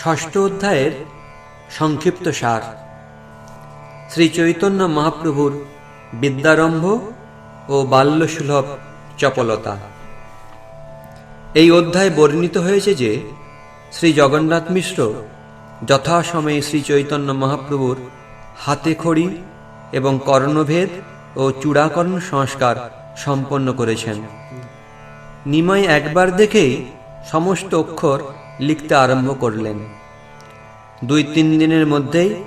ষষ্ঠ অধ্যায়ের সংক্ষিপ্ত সার। শ্রী চৈতন্য মহাপ্রভুর বিদ্যারম্ভ ও বাল্যসুলভ চপলতা। এই অধ্যায় বর্ণিত হয়েছে যে, শ্রী জগন্নাথ মিশ্র যথাসময়ে শ্রী চৈতন্য মহাপ্রভুর হাতে খড়ি এবং কর্ণভেদ ও চূড়াকর্ণ সংস্কার সম্পন্ন করেছেন। নিমাই একবার দেখেই সমস্ত অক্ষর লিখতে আরম্ভ করলেন। দুই তিন দিনের মধ্যেই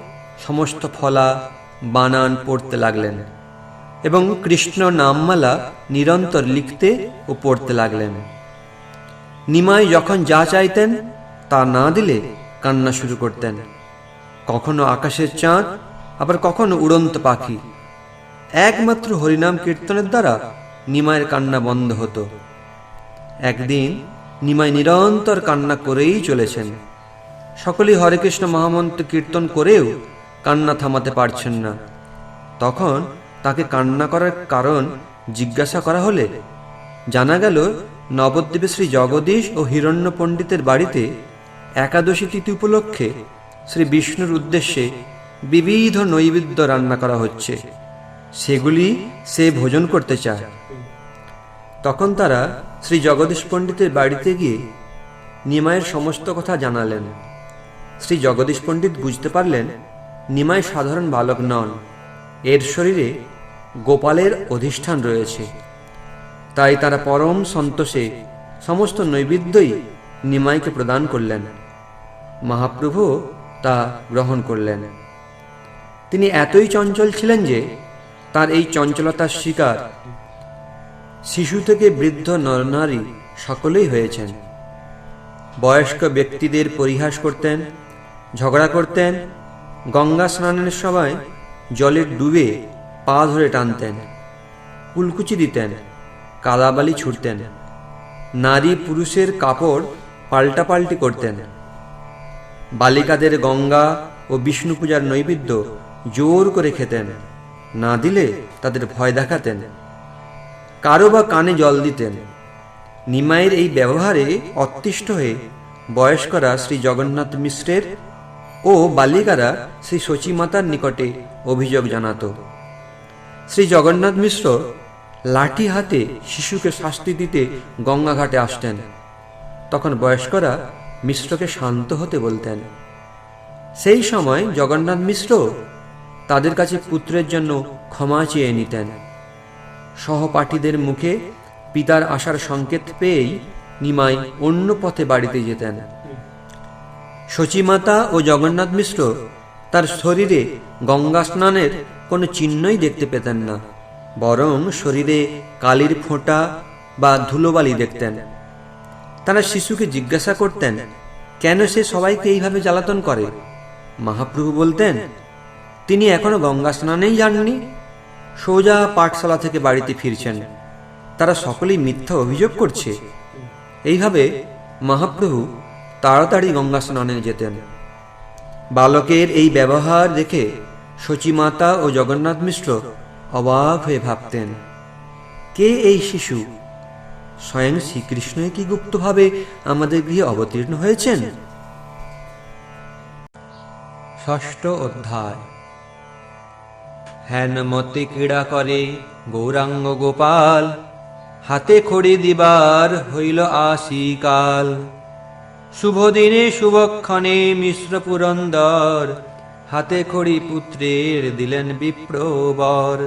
সমস্ত ফলা বানান পড়তে লাগলেন এবং কৃষ্ণ নামমালা নিরন্তর লিখতে ও পড়তে লাগলেন। নিমাই যখন যা চাইতেন তা না দিলে কান্না শুরু করতেন। কখনো আকাশের চাঁদ, আবার কখনো উড়ন্ত পাখি। একমাত্র হরিনাম কীর্তনের দ্বারা নিমাইয়ের কান্না বন্ধ হতো। একদিন নিমাই নিরন্তর কান্না করেই চলেছেন। সকলেই হরে কৃষ্ণ মহামন্ত্র কীর্তন করেও কান্না থামাতে পারছেন না। তখন তাকে কান্না করার কারণ জিজ্ঞাসা করা হলে জানা গেল নবদ্বীপে শ্রী জগদীশ ও হিরণ্য পণ্ডিতের বাড়িতে একাদশী তিথি উপলক্ষে শ্রী বিষ্ণুর উদ্দেশ্যে বিবিধ নৈবেদ্য রান্না করা হচ্ছে। সেগুলি সে ভোজন করতে চায়। তখন তারা শ্রী জগদীশ পণ্ডিতের বাড়িতে গিয়ে নিমাইয়ের সমস্ত কথা জানালেন। শ্রী জগদীশ পণ্ডিত বুঝতে পারলেন, নিমাই সাধারণ বালক নন, এর শরীরে গোপালের অধিষ্ঠান রয়েছে। তাই তারা পরম সন্তোষে সমস্ত নৈবেদ্যই নিমাইকে প্রদান করলেন। মহাপ্রভু তা গ্রহণ করলেন। তিনি এতই চঞ্চল ছিলেন যে তার এই চঞ্চলতার শিকার শিশু থেকে বৃদ্ধ নরনারী সকলেই হয়েছেন। বয়স্ক ব্যক্তিদের পরিহাস করতেন, ঝগড়া করতেন, গঙ্গা স্নানের সময় জলে ডুবে পা ধরে টানতেন কুলকুচি দিতেন, কাদাবালি ছুটতেন, নারী পুরুষের কাপড় পাল্টাপাল্টি করতেন। বালিকাদের গঙ্গা ও বিষ্ণু পূজার নৈবেদ্য জোর করে খেতেন, না দিলে তাদের ভয় দেখাতেন। কারও বা কানে জল দিতেন। নিমাইয়ের এই ব্যবহারে অতিষ্ঠ হয়ে বয়স্করা শ্রী জগন্নাথ মিশ্রের ও বালিকারা শ্রী শচীমাতার নিকটে অভিযোগ জানাত। শ্রী জগন্নাথ মিশ্র লাঠি হাতে শিশুকে শাস্তি দিতে গঙ্গাঘাটে আসতেন। তখন বয়স্করা মিশ্রকে শান্ত হতে বলতেন। সেই সময় জগন্নাথ মিশ্র তাদের কাছে পুত্রের জন্য ক্ষমা চেয়ে নিতেন। সহপাঠীদের মুখে পিতার আসার সংকেত পেয়েই নিমাই অন্য পথে বাড়িতে যেতেন। শচীমাতা ও জগন্নাথ মিশ্র তার শরীরে গঙ্গা স্নানের কোনো চিহ্নই দেখতে পেতেন না, বরং শরীরে কালির ফোঁটা বা ধুলোবালি দেখতেন। তারা শিশুকে জিজ্ঞাসা করতেন, কেন সে সবাইকে এইভাবে জ্বালাতন করে? মহাপ্রভু বলতেন, তিনি এখনও গঙ্গা স্নানেই যাননি। সোজা পাঠশালা থেকে বাড়িতে ফিরছেন। তারা সকলেই মিথ্যা অভিযোগ করছে। এইভাবে মহাপ্রভু তাড়াতাড়ি গঙ্গা স্নানে যেতেন। বালকের এই ব্যবহার দেখে শচীমাতা ও জগন্নাথ মিশ্র অবাক হয়ে ভাবতেন, কে এই শিশু? স্বয়ং শ্রীকৃষ্ণই কি গুপ্তভাবে আমাদের গৃহে অবতীর্ণ হয়েছেন? ষষ্ঠ অধ্যায়। হেনমতে ক্রীড়া করে গৌরাঙ্গ গোপাল। হাতে খড়ি দিবার হইল আসিকাল শুভ দিনে শুভক্ষণে মিশ্র পুরন্দর। হাতে খড়ি পুত্রের দিলেন বিপ্রবর।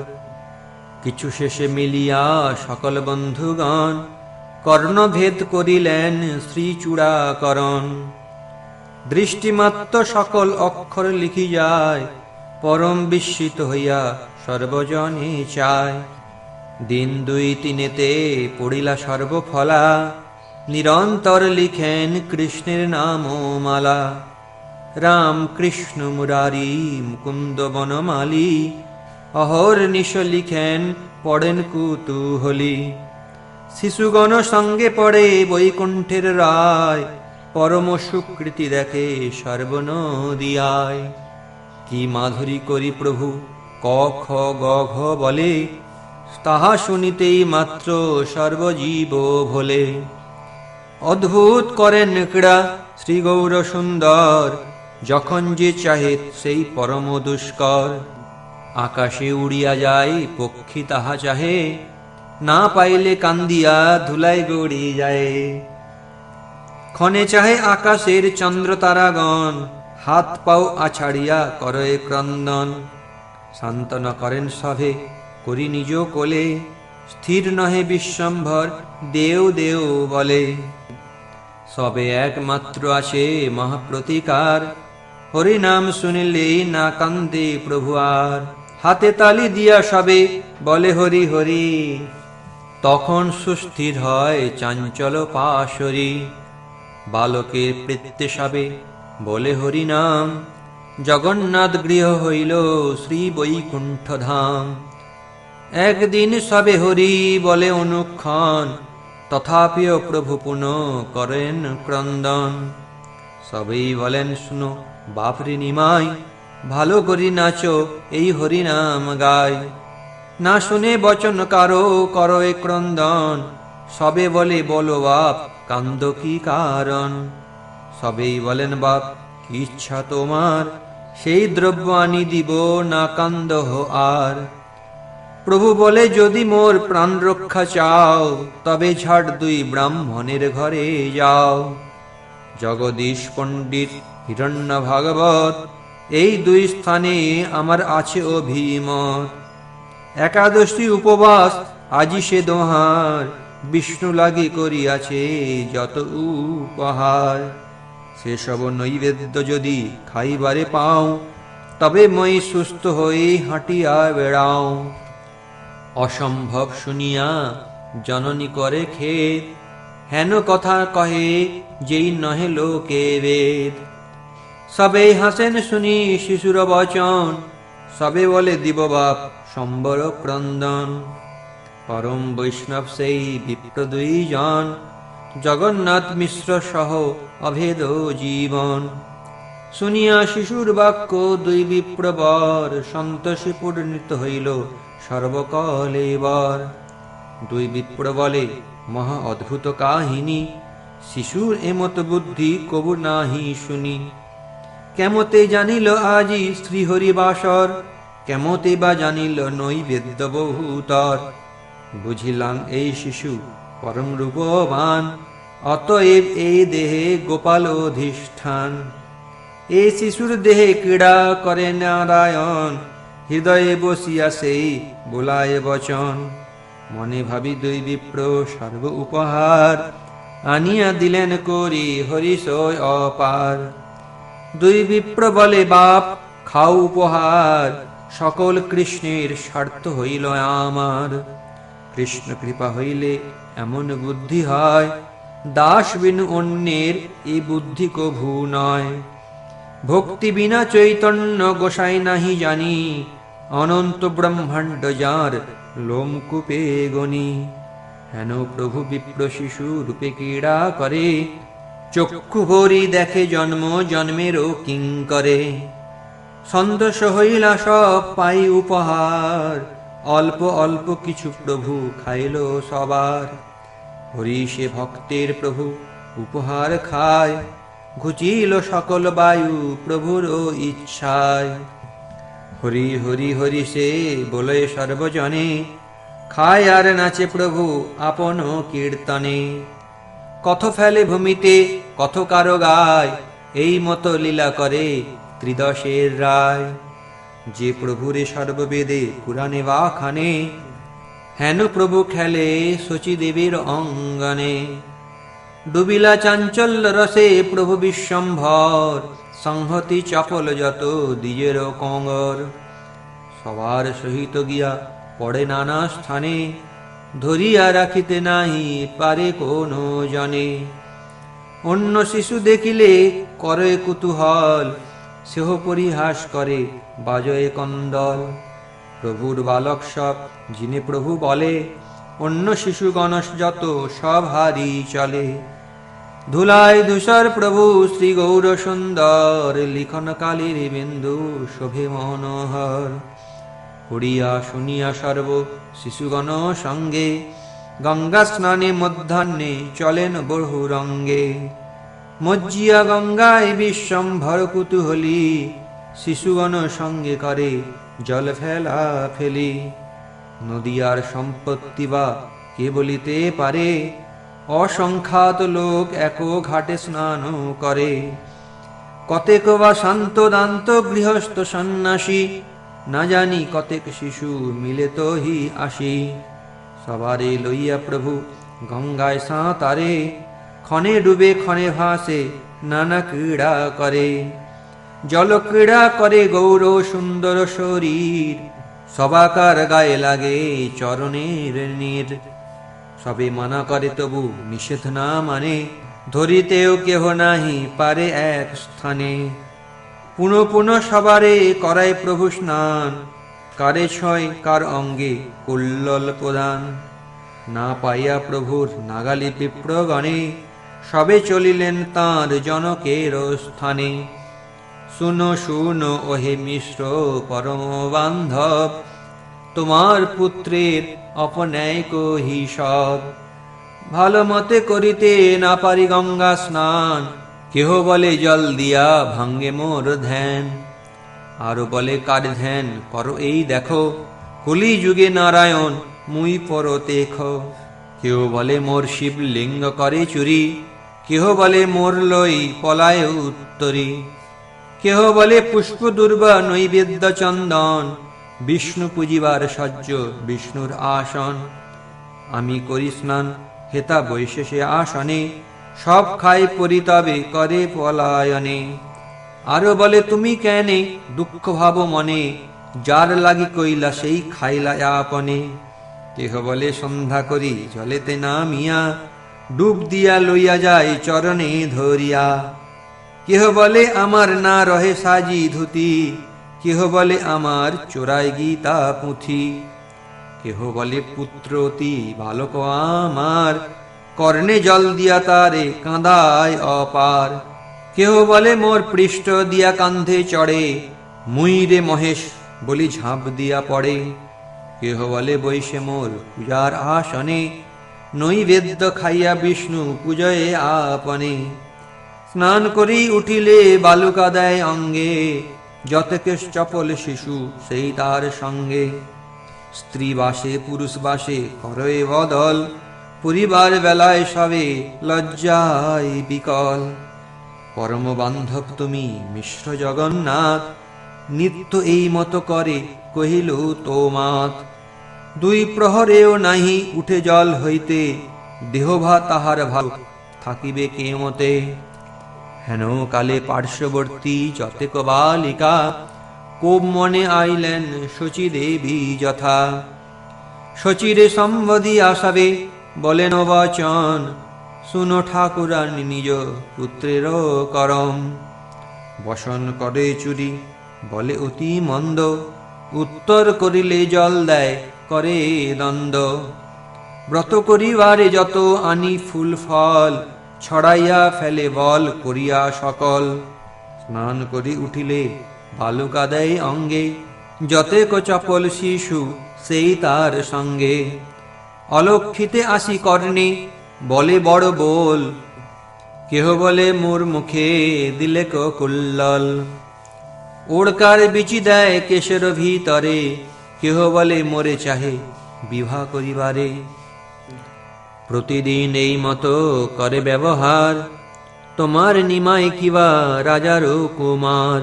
কিছু শেষে মিলিয়া সকল বন্ধুগণ কর্ণভেদ করিলেন শ্রীচূড়াকরণ। দৃষ্টিমাত্র সকল অক্ষর লিখি যায় পরম বিস্মিত হইয়া সর্বজনে চায়। দিন দুই তিনেতে পড়িলা সর্বফলা, নিরন্তর লিখেন কৃষ্ণের নাম মালা রাম কৃষ্ণ মুরারি মুকুন্দ বনমালী, অহর নিশ লিখেন পড়েন কুতুহলী। শিশুগণ সঙ্গে পড়ে বৈকুণ্ঠের রায়, পরম সুকৃতি দেখে সর্বনদিয়ায় কি মাধুরী করি প্রভু? ক, খ, গ, ঘ বলে, তাহা শুনিতেই মাত্র সর্বজীব ভোলে। অদ্ভুত করেন ক্রীড়া শ্রী গৌর সুন্দর, যখন যে চাহে সেই পরম দুষ্কর। আকাশে উড়িয়া যায়, পক্ষী তাহা চাহে, না পাইলে কান্দিয়া ধুলাই গড়ি যায়। ক্ষণে চাহে আকাশের চন্দ্র তারাগণ হাত পাও আছাড়িয়া করে ক্রন্দন। সান্ত্বনা করেন সভে, করি নিজ কোলে। স্থির নহে বিশ্বম্ভর, দেও দেও বলে। সবে একমাত্র আছে মহাপ্রতিকার। হরি নাম শুনিলে না কান্দে প্রভু আর। হাতে তালি দিয়া সবে, বলে হরি হরি। তখন সুস্থির হয় চাঞ্চল পাশরি। বালকের প্রীত্যে সবে বলে হরি নাম জগন্নাথ গৃহ হইল শ্রী বৈকুণ্ঠ ধাম একদিন সবে হরি বলে অনুক্ষণ, তথাপিও প্রভু পুন করেন ক্রন্দন। সবেই বলেন, শুনো, বাপরি নিমাই, ভালো করি নাচো, এই হরি নাম গায় না শুনে বচন কারও করো ক্রন্দন, সবে বলে বলো বাপ, কান্দ কি কারণ? সবেই বলেন বাপ কি ইচ্ছা তোমার, সেই দ্রব্য আনি দিব না কান্দ আর। প্রভু বলে, যদি মোর প্রাণ রক্ষা চাও, তবে ঝাড় দুই ব্রাহ্মণের ঘরে যাও। জগদীশ পণ্ডিত হিরণ্য ভাগবত, এই দুই স্থানে আমার আছে অভিমত। একাদশী উপবাস, আজি সে দোহার, বিষ্ণু লাগি করিয়াছে যত উপহার। সেসব নৈবেদ্য যদি খাইবারে পাও, তবে মই সুস্থ হয়ে হাঁটিয়া বেড়াও। অসম্ভব শুনিয়া জননী করে খেদ হেন কথা কহে যেই নহে লোকে বেদ। সবে হাসেন শুনি শিশুর বচন, সবে বলে দিব বাপ সম্বর ক্রন্দন পরম বৈষ্ণব সেই বিপ্র দুইজন জগন্নাথ মিশ্র সহ অভেদ জীবন। শুনিয়া শিশুর বাক্য দুই বিপ্রবর, সন্তোষে পূর্ণিত হইল সর্বকলেবর দুই বিপ্র বলে মহা অদ্ভুত কাহিনী, শিশুর এমত বুদ্ধি কবু নাহি শুনি। কেমতে জানিল আজি শ্রীহরি বাসর, কেমতে বা জানিল নৈবেদ্য বহুতর। বুঝিলাম এই শিশু পরম রূপবান, অতএব এই দেহে গোপাল অধিষ্ঠান। এই শিশুর দেহে ক্রীড়া করে নারায়ণ, হৃদয়ে বসিয়া সেই বোলায় বচন। মনে ভাবি দুই বিপ্র সর্ব উপহার, আনিয়া দিলেন করি হরিশয় অপার। দুই বিপ্র বলে, বাপ, খাও উপহার, সকল কৃষ্ণের স্বার্থ হইল আমার। কৃষ্ণ কৃপা হইলে এমন বুদ্ধি হয়, দাস বিনু অন্যের এই বুদ্ধি কভু নয়। ভক্তি বিনা চৈতন্য গোসাই নাহি জানি, অনন্ত ব্রহ্মাণ্ড যার লোমকূপে গণি হেন প্রভু বিপ্র শিশু রূপে ক্রীড়া করে, চক্ষু ভরি দেখে জন্ম, জন্মেরও কিং করে। সন্তোষ হইলা সব পাই উপহার অল্প অল্প কিছু প্রভু খাইল সবার। হরি সে ভক্তের প্রভু উপহার খায়, ঘুচিল সকল বায়ু প্রভুর ইচ্ছায়। হরি হরি হরি সে বলে সর্বজনে, খায় আর নাচে প্রভু আপন কীর্তনে। কত ফেলে ভূমিতে কত কারও গায়, এই মতো লীলা করে ত্রিদশের রায়। যে প্রভুরে সর্ববেদে পুরাণে বা খানে হেন প্রভু খেলে শচীদেবীর অঙ্গনে। ডুবিলা চাঞ্চল্য রসে প্রভু বিশ্বম্ভর, সংহতি চপল যত দ্বিজের কঙ্গর। সবার সহিত গিয়া পড়ে নানা স্থানে, ধরিয়া রাখিতে নাহি পারে কোন জনে। অন্য শিশু দেখিলে করে কুতূহল সেহ পরিহাস করে বাজয়ে কন্দল। প্রভুর বালক সব, যিনি প্রভু বলে, অন্য শিশু গণস যত সব হারি চলে। ধুলায় ধূসর প্রভু শ্রী গৌর সুন্দর, লিখন কালীর বিন্দু শোভে মনোহর। পড়িয়া শুনিয়া সর্ব শিশুগণ সঙ্গে, গঙ্গা স্নানে মধ্যাহ্নে চলেন বহু রঙ্গে। মজ্জিয়া গঙ্গায় বিশ্বম্ভর কুতুহলী, শিশুগণ সঙ্গে করে জল ফেলা ফেলি। নদিয়ার সম্পত্তি বা কে বলিতে পারে? অসংখ্যাত লোক এক ঘাটে স্নান করে। কতেক বা শান্ত দান্ত গৃহস্থ সন্ন্যাসী, না জানি কতেক শিশু মিলে তো হি আসি। সবারে লইয়া প্রভু গঙ্গায় সাঁতারে ক্ষণে ডুবে ক্ষণে ভাসে, নানা ক্রীড়া করে। জল ক্রীড়া করে গৌর সুন্দর শরীর, সবাকার গায়ে লাগে চরণের নীর। সবে মানা করে তবু নিষেধ না মানে ধরিতেও কেহ নাহি পারে এক স্থানে। পুনঃ পুনঃ সবারে করায় প্রভু স্নান, কারে ছয় কার অঙ্গে কুল্লল প্রদান। না পাইয়া প্রভুর নাগালি বিপ্রগণে সবে চলিলেন তাঁর জনকের স্থানে। শুনো শুনো, ওহে মিশ্র পরম বান্ধব তোমার পুত্রের অপন্যায় কহি সব। ভালো মতে করিতে না পারি গঙ্গা স্নান, কেহ বলে জল দিয়া ভাঙ্গে মোর ধ্যান। আরও বলে, কার ধ্যান? করো এই দেখো কলি যুগে নারায়ণ মুই পর দেখ কেউ বলে, মোর শিবলিঙ্গ করে চুরি কেহ বলে মোর লই পলায় উত্তরী। কেহ বলে পুষ্প দুর্বা নৈবেদ্য চন্দন, বিষ্ণু পুজিবার সহ্য বিষ্ণুর আসন। আমি করি স্নান, হেতা বৈশেষে আসনে, সব খাই পরিতবে করে পলায়নে। আরও বলে, তুমি কেনে দুঃখ ভাব মনে, যার লাগি কইলা সেই খাইলা আপনে? কেহ বলে, সন্ধ্যা করি জলেতে নামিয়া ডুব দিয়া লইয়া যায় চরণে ধরিয়া। কেহ বলে, আমার না রহে সাজি ধুতি। কেহ বলে, আমার চোরাই গীতা পুঁথি। কেহ বলে পুত্রতি বালক আমার। কর্ণে জল দিয়া তারে কাঁদায় অপার। কেহ বলে, মোর পৃষ্ঠ দিয়া কান্ধে চড়ে। মুই রে মহেশ বলি, ঝাঁপ দিয়া পড়ে। কেহ বলে বৈশে মোর পূজার আসনে নৈবেদ্য খাইয়া বিষ্ণু পূজয়ে আপনে। স্নান করি উঠিলে বালুকা দেয় অঙ্গে, যতকেশ চপল শিশু সেই তার সঙ্গে। স্ত্রী বাসে, পুরুষ বাসে, করয়ে বদল, পরিবার বেলায় সবে লজ্জায় বিকল। পরম বান্ধব তুমি, মিশ্র জগন্নাথ, নিত্য এই মতো করে কহিল, তোমাত দুই প্রহরেও নাহি উঠে জল হইতে, দেহভা তাহার ভালো থাকিবে কে মতে হেন কালে পার্শ্ববর্তী যতেক বালিকা কোপ মনে আইলেন শচী দেবী যথা। শচীরে সম্বধি আসাবে বলেন, বচন, শুনো ঠাকুরানী নিজ পুত্রের করম। বসন করে চুরি, বলে অতি মন্দ, উত্তর করিলে জল দেয় করে দ্বন্দ্ব। ব্রত করিবারে যত আনি ফুল ফল, ছড়াইয়া ফেলে বল করিয়া সকল। স্নান করি উঠিলে বালুকা দেয় অঙ্গে যতেক চপল শিশু সেই তার সঙ্গে। অলক্ষিতে আসি কর্ণে, বলে বড় বল, কেহ বলে মোর মুখে দিলে কুল্লল ওড়কার বিচি দেয় কেশের ভিতরে কেহ বলে মোরে চাহে বিবাহ করিবারে। প্রতিদিন এই মতো করে ব্যবহার, তোমার নিমাই কিবা রাজার কুমার।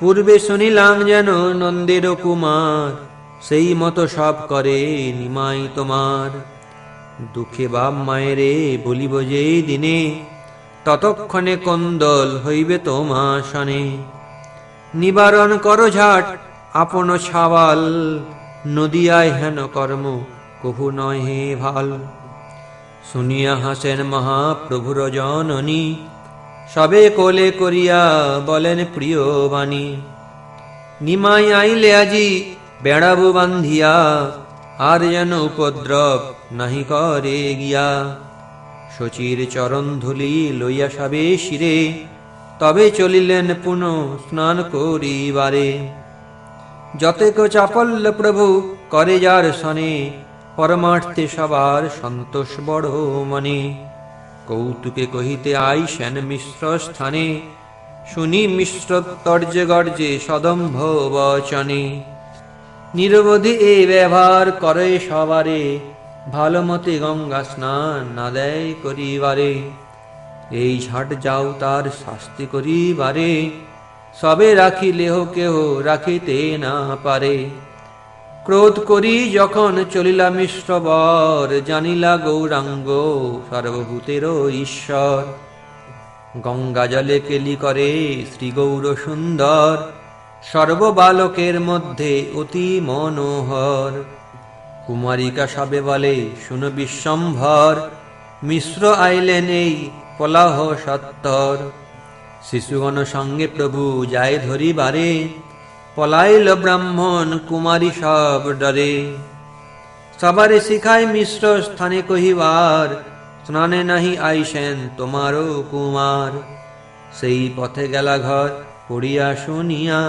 পূর্বে শুনিলাম যেন নন্দের কুমার, সেই মতো সব করে নিমাই তোমার। দুঃখে বাপ মায়েরে বলিব যে দিনে, ততক্ষণে কন্দল হইবে তোমা শনে নিবারণ কর ঝাট আপন ছাওয়াল, নদিয়ায় হেন কর্ম, কহু হে ভালো। শুনিয়া হাসেন মহাপ্রভুর জননী, সবে কোলে করিয়া বলেন, প্রিয় বাণী, নিমাই আইলে আজি বেড়াবো বান্ধিয়া, আর যেন উপদ্রব নাহি করে গিয়া। শচীর চরণ ধুলি লইয়া সবে শিরে, তবে চলিলেন পুনঃ স্নান করিবারে। যতেক চাপল্য প্রভু, করে যার সনে পরমার্থে সবার সন্তোষ বড় মনে কৌতুকে কহিতে আই সেন মিশ্র স্থানে। শুনি মিশ্র তর্জে গর্জে সদম্ভ বচনে। নিরবধি এ ব্যবহার করে সবারে। ভালো মতে গঙ্গা স্নান না দেয় করিবারে। এই ঝাট যাও তার শাস্তি করিবারে। সবে রাখিলেহ কেহ রাখিতে না পারে। ক্রোধ করি যখন চলিলা মিশ্রবর জানিলা গৌরাঙ্গ সর্বভূতেরও ঈশ্বর। গঙ্গা জলে কেলি করে শ্রী গৌর সুন্দর, সর্ববালকের মধ্যে অতি মনোহর। কুমারিকা সবে বলে, শুনো বিশ্বম্ভর, মিশ্র আইলেন এই পলাহ সত্তর। শিশুগণ সঙ্গে প্রভু যায় ধরিবারে, পলাইল ব্রাহ্মণ কুমারী সব ডরে। সবারে শিখায় মিশ্র স্থানে কহিবার, স্নানে নাহি আইসেন তোমারও কুমার। সেই পথে গেলা ঘর পড়িয়া শুনিয়া,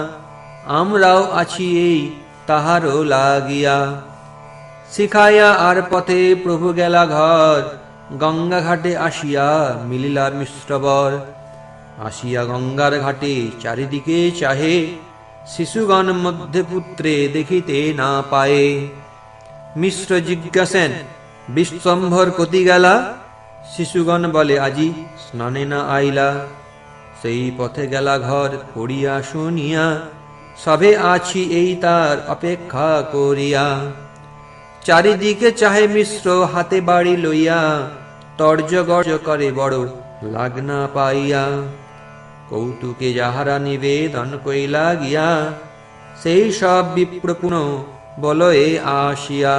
আমরাও আছি এই তাহারও লাগিয়া। শিখাইয়া আর পথে প্রভু গেলা ঘর, গঙ্গা ঘাটে আসিয়া মিলিলা মিশ্রবর। আসিয়া গঙ্গার ঘাটে চারিদিকে চাহে, শিশুগণ মধ্যে পুত্রে দেখিতে না পায়ে। মিশ্র জিজ্ঞাসেন, বিশ্বম্ভর কতি গেলা? শিশুগণ বলে, আজি স্নানে না আইলা। সেই পথে গেলা ঘর পড়িয়া শুনিয়া, সবে আছি এই তার অপেক্ষা করিয়া। চারিদিকে চাহে মিশ্র, হাতে বাড়ি লইয়া তর্জ গর্জ করে বড় লাগনা পাইয়া। কৌতুকে যাহারা নিবেদন কইলা গিয়া, সেই সব বিপ্রপুণ বলয়ে আসিয়া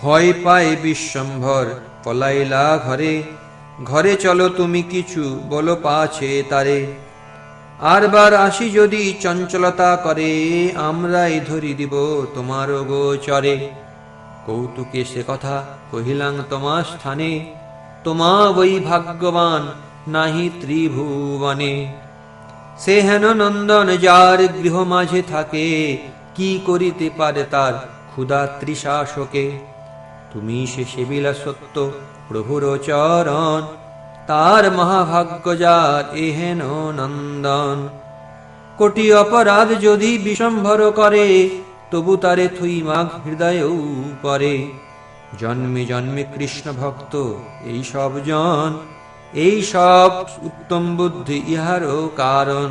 ভয় পায় বিশ্বম্ভর, পলাইলা ঘরে ঘরে চলো তুমি কিছু বলো পাছে তারে। আরবার আসি যদি চঞ্চলতা করে, আমরাই ধরি দিব তোমার গোচরে। কৌতুকে সে কথা কহিলাং তোমার স্থানে, তোমা বই ভাগ্যবান নাহি ত্রিভুবনে। সে হেন নন্দন যার গৃহ মাঝে থাকে, কি করিতে পারে তার ক্ষুধা ত্রিশাসকে তুমি সে সেবিলা সত্য, প্রভুর চরণ, তার মহাভাগ্য যার এহেন নন্দন। কোটি অপরাধ যদি বিসম্ভর করে, তবু তারে থুই মাঘ হৃদয়েও পরে জন্মে জন্মে কৃষ্ণ ভক্ত, এই সব জন এই সব উত্তম বুদ্ধি ইহারও কারণ।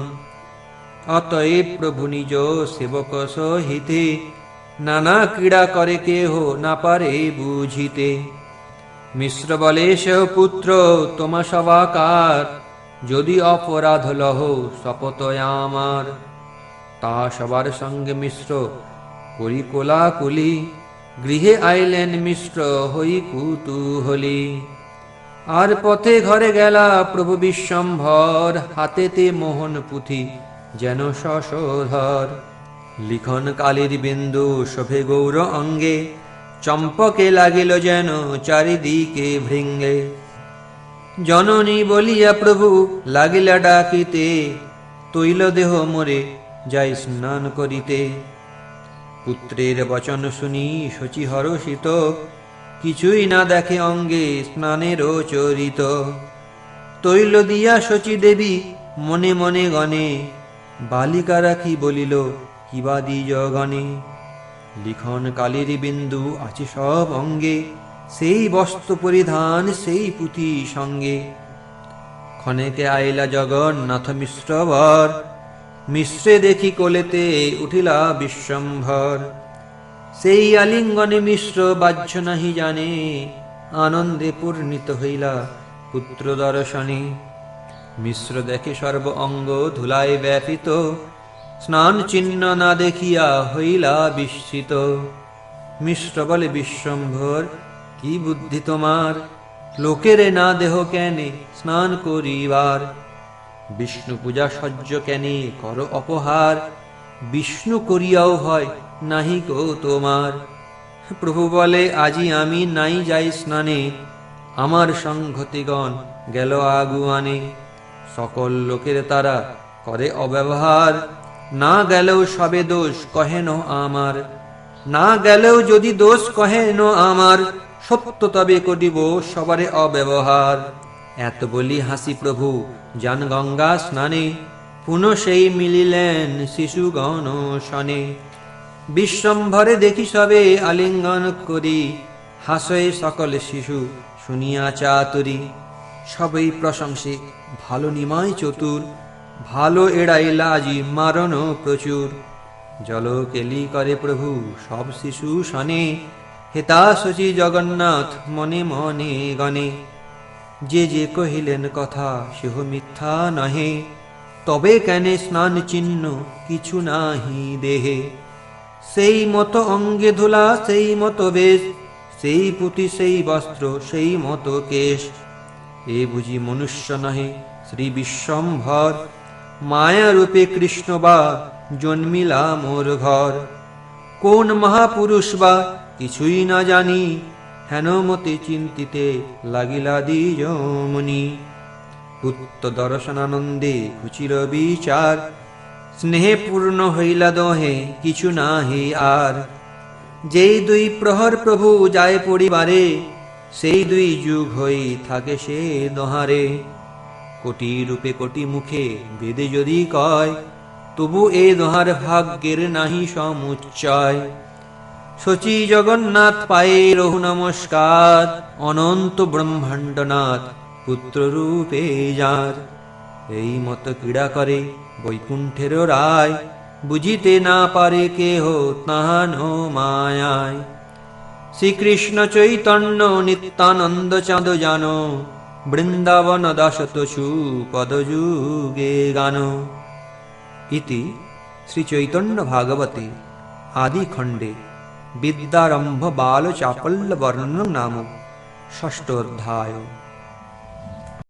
অতএব প্রভু নিজ সেবক সহিতে নানা ক্রীড়া করে কেহ না পারে বুঝিতে। মিশ্র বলে সেও পুত্র, তোমা সবাকার। যদি অপরাধ লহ শপথ আমার। তা সবার সঙ্গে মিশ্র করি কোলাকুলি। গৃহে আইলেন মিশ্র হই কুতুহলি। আর পথে ঘরে গেলা প্রভু বিশ্বম্ভর, হাতেতে মোহন পুঁথি যেন শশধর লিখন কালির বিন্দু শোভে গৌর অঙ্গে, চম্পকে লাগিল যেন চারিদিকে ভৃঙ্গে। জননী বলিয়া প্রভু, লাগিলা ডাকিতে, তৈল দেহ মোরে যাই স্নান করিতে। পুত্রের বচন শুনি শচী হরষিত কিছুই না দেখে অঙ্গে স্নানেরও চরিত। তৈল দিয়া শচী দেবী মনে মনে গণে বালিকারা কি বলিল কিবা দ্বিজ গণে? লিখন কালির বিন্দু আছে সব অঙ্গে, সেই বস্ত্র পরিধান, সেই পুঁথি সঙ্গে। ক্ষণেকে আইলা জগন্নাথ মিশ্রবর, মিশ্রে দেখি কোলেতে উঠিলা বিশ্বম্ভর। সেই আলিঙ্গনে মিশ্র বাহ্য নাহি জানে, আনন্দে পূর্ণিত হইলা পুত্র দর্শনে। মিশ্র দেখে সর্ব অঙ্গ ধুলায় ব্যাপিত, স্নান চিহ্ন না দেখিয়া হইলা বিস্মিত। মিশ্র বলে, বিশ্বম্ভর, কি বুদ্ধি তোমার? লোকেরে না দেহ কেনে স্নান করিবার? বিষ্ণু পূজা সহ্য কেনে, কর অপহার। বিষ্ণু করিয়াও হয় নাহি গো তোমার। প্রভু বলে, আজি আমি নাই যাই স্নানে। আমার সংঘতিগণ গেল আগুয়ানে। সকল লোকের তারা করে অব্যবহার। না গেলেও সবে দোষ কহেন আমার। না গেলেও যদি দোষ কহেন আমার, সত্য তবে করিব সবারে অব্যবহার। এত বলি হাসি প্রভু যান গঙ্গা স্নানে। পুনঃ সেই মিলিলেন শিশুগণ শনে। বিশ্বম্ভরে দেখি সবে আলিঙ্গন করি, হাসয়ে সকল শিশু শুনিয়া চাতুরি। সবই প্রশংসে, ভালো নিমাই চতুর, ভালো এড়াই লাজি মারণ প্রচুর। জল কেলি করে প্রভু, সব শিশু শনে, হেতা শচী জগন্নাথ মনে মনে গণে যে যে কহিলেন কথা, সেহ মিথ্যা নহে, তবে কেনে স্নান চিহ্ন কিছু নাহি দেহে। সেই মতো অঙ্গে ধুলা, সেই মতো বেশ, সেই পুঁতি, সেই বস্ত্র, সেই মতো কেশ। এ বুঝি মনুষ্য নহে, শ্রী বিশ্বম্ভর। মায়া রূপে কৃষ্ণ বা জন্মিলা মোর ঘর। কোন মহাপুরুষ বা কিছুই না জানি, হেন মতে চিন্তিতে লাগিলা দ্বিজমণি। পুত্র দর্শনানন্দে খুচির বিচার স্নেহে পূর্ণ হইলা দহে, কিছু না হে আর। যেই দুই প্রহর প্রভু যায় পরিবারে, সেই দুই যুগ হই থাকে সে দহারে। কোটি রূপে কোটি মুখে বেদে যদি কয়, তবু এ দহার ভাগ্যের নাহি সমুচ্চয়। শচী জগন্নাথ পায়ে রহু নমস্কার, অনন্ত ব্রহ্মাণ্ডনাথ পুত্র রূপে যার। এই মত ক্রীড়া করে বৈকুণ্ঠের রায়। বুঝিতে না পারে কেহ তাহান মায়ায়। শ্রীকৃষ্ণ চৈতন্য নিত্যানন্দ চাঁদ জানো, বৃন্দাবন দাসতসু পদযুগে গান। ইতি শ্রীচৈতন্য ভাগবতে আদিখণ্ডে বিদ্যারম্ভ বাল চাপল্য বর্ণন নাম ষষ্ঠোধ্যায়